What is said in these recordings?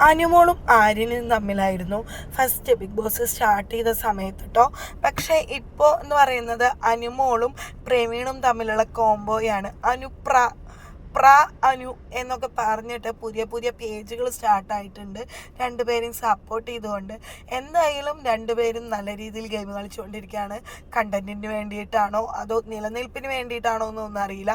അനുമോളും ആര്യനും തമ്മിലായിരുന്നു. First Bigg Boss start ചെയ്ത സമയത്ത് കേട്ടോ പക്ഷേ ഇപ്പോൾ എന്ന് പറയുന്നത് അനുമോളും പ്രവീണും തമ്മിലുള്ള കോംബോയാണ് അനുപ്ര പ്ര അനു എന്നൊക്കെ പറഞ്ഞിട്ട് പുതിയ പുതിയ പേജുകൾ സ്റ്റാർട്ടായിട്ടുണ്ട് രണ്ടുപേരും സപ്പോർട്ട് ചെയ്തുകൊണ്ട് എന്തായാലും രണ്ടുപേരും നല്ല രീതിയിൽ ഗെയിം കളിച്ചുകൊണ്ടിരിക്കുകയാണ്. കണ്ടന്റിന് വേണ്ടിയിട്ടാണോ അതോ നിലനിൽപ്പിന് വേണ്ടിയിട്ടാണോ എന്നൊന്നും അറിയില്ല.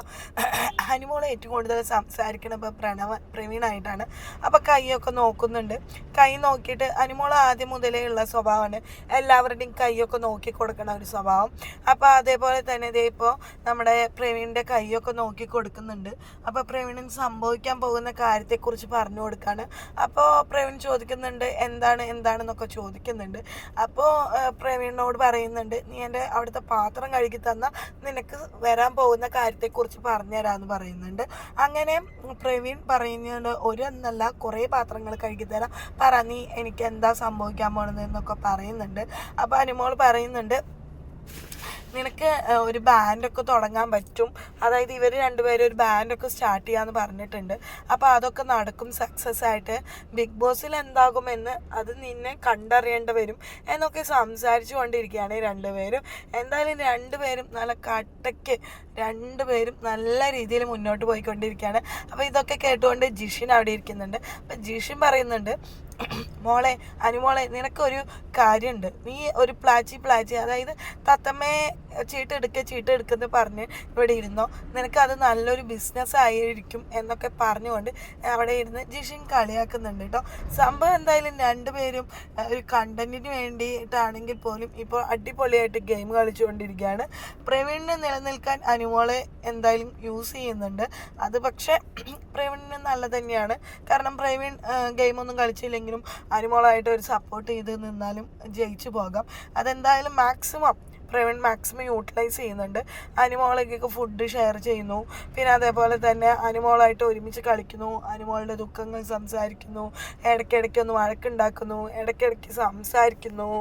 ഹനുമോൾ ഏറ്റവും കൂടുതൽ സംസാരിക്കണം ഇപ്പോൾ പ്രണവ പ്രവീണായിട്ടാണ്. അപ്പോൾ കൈയൊക്കെ നോക്കുന്നുണ്ട്. കൈ നോക്കിയിട്ട് അനുമോൾ ആദ്യം മുതലേ ഉള്ള സ്വഭാവമാണ്. എല്ലാവരുടെയും കൈയൊക്കെ നോക്കി കൊടുക്കണ ഒരു സ്വഭാവം. അപ്പോൾ അതേപോലെ തന്നെ ഇതേ ഇപ്പോൾ നമ്മുടെ പ്രവീണിന്റെ കൈയൊക്കെ നോക്കി കൊടുക്കുന്നുണ്ട്. അപ്പോൾ പ്രവീണിന് സംഭവിക്കാൻ പോകുന്ന കാര്യത്തെക്കുറിച്ച് പറഞ്ഞു കൊടുക്കുകയാണ് അപ്പോൾ പ്രവീൺ ചോദിക്കുന്നുണ്ട് എന്താണ് എന്താണെന്നൊക്കെ ചോദിക്കുന്നുണ്ട്. അപ്പോൾ പ്രവീണിനോട് പറയുന്നുണ്ട് നീ എന്റെ അവിടുത്തെ പാത്രം കഴുകി തന്ന നിനക്ക് വരാൻ പോകുന്ന കാര്യത്തെക്കുറിച്ച് പറഞ്ഞുതരാമെന്ന് പറയുന്നുണ്ട്. അങ്ങനെ പ്രവീൺ പറയുന്നുണ്ട് ഒരു എന്നല്ല കുറേ പാത്രങ്ങൾ കഴുകി തരാം. പറ നീ എനിക്ക് എന്താ സംഭവിക്കാൻ പോണത് എന്നൊക്കെ പറയുന്നുണ്ട്. അപ്പോൾ അനുമോൾ പറയുന്നുണ്ട് നിനക്ക് ഒരു ബാൻഡൊക്കെ തുടങ്ങാൻ പറ്റും. അതായത് ഇവർ രണ്ടുപേരും ഒരു ബാൻഡൊക്കെ സ്റ്റാർട്ട് ചെയ്യാന്ന് പറഞ്ഞിട്ടുണ്ട്. അപ്പോൾ അതൊക്കെ നടക്കും സക്സസ് ആയിട്ട്. ബിഗ് ബോസിൽ എന്താകുമെന്ന് അത് നിന്നെ കണ്ടറിയേണ്ടി വരും എന്നൊക്കെ സംസാരിച്ചു കൊണ്ടിരിക്കുകയാണ് രണ്ടുപേരും. എന്തായാലും രണ്ടുപേരും നല്ല കട്ടയ്ക്ക് രണ്ടുപേരും നല്ല രീതിയിൽ മുന്നോട്ട് പോയിക്കൊണ്ടിരിക്കുകയാണ്. അപ്പോൾ ഇതൊക്കെ കേട്ടുകൊണ്ട് ജിഷിൻ അവിടെ ഇരിക്കുന്നുണ്ട്. അപ്പോൾ ജിഷിൻ പറയുന്നുണ്ട് മോളെ അനുമോളെ നിനക്കൊരു കാര്യമുണ്ട് നീ ഒരു പ്ലാച്ചി പ്ലാച്ചി അതായത് തത്തമ്മയെ ചീട്ട് എടുക്കുന്ന പറഞ്ഞ് ഇവിടെ ഇരുന്നോ. നിനക്ക് അത് നല്ലൊരു ബിസിനസ് ആയിരിക്കും എന്നൊക്കെ പറഞ്ഞുകൊണ്ട് അവിടെ ഇരുന്ന് ജിഷിൻ കളിയാക്കുന്നുണ്ട് കേട്ടോ സംഭവം എന്തായാലും രണ്ടുപേരും ഒരു കണ്ടന്റിന് വേണ്ടിയിട്ടാണെങ്കിൽ പോലും ഇപ്പോൾ അടിപൊളിയായിട്ട് ഗെയിം കളിച്ചുകൊണ്ടിരിക്കുകയാണ്. പ്രവീണിനെ നിലനിൽക്കാൻ അനുമോളെ എന്തായാലും യൂസ് ചെയ്യുന്നുണ്ട്. അത് പക്ഷേ പ്രവീണിന് നല്ലത് തന്നെയാണ്. കാരണം പ്രവീൺ ഗെയിമൊന്നും കളിച്ചില്ലെങ്കിലും അനുമോളായിട്ട് ഒരു സപ്പോർട്ട് ചെയ്ത് നിന്നാലും ജയിച്ചു പോകാം. അതെന്തായാലും മാക്സിമം പ്രവീൺ മാക്സിമം യൂട്ടിലൈസ് ചെയ്യുന്നുണ്ട്. അനുമോളേക്കൊക്കെ ഫുഡ് ഷെയർ ചെയ്യുന്നു. പിന്നെ അതേപോലെ തന്നെ അനുമോളായിട്ട് ഒരുമിച്ച് കളിക്കുന്നു. അനുമോളുടെ ദുഃഖങ്ങൾ സംസാരിക്കുന്നു. ഇടയ്ക്കിടയ്ക്ക് ഒന്ന് വഴക്കുണ്ടാക്കുന്നു. ഇടയ്ക്കിടയ്ക്ക് സംസാരിക്കുന്നു.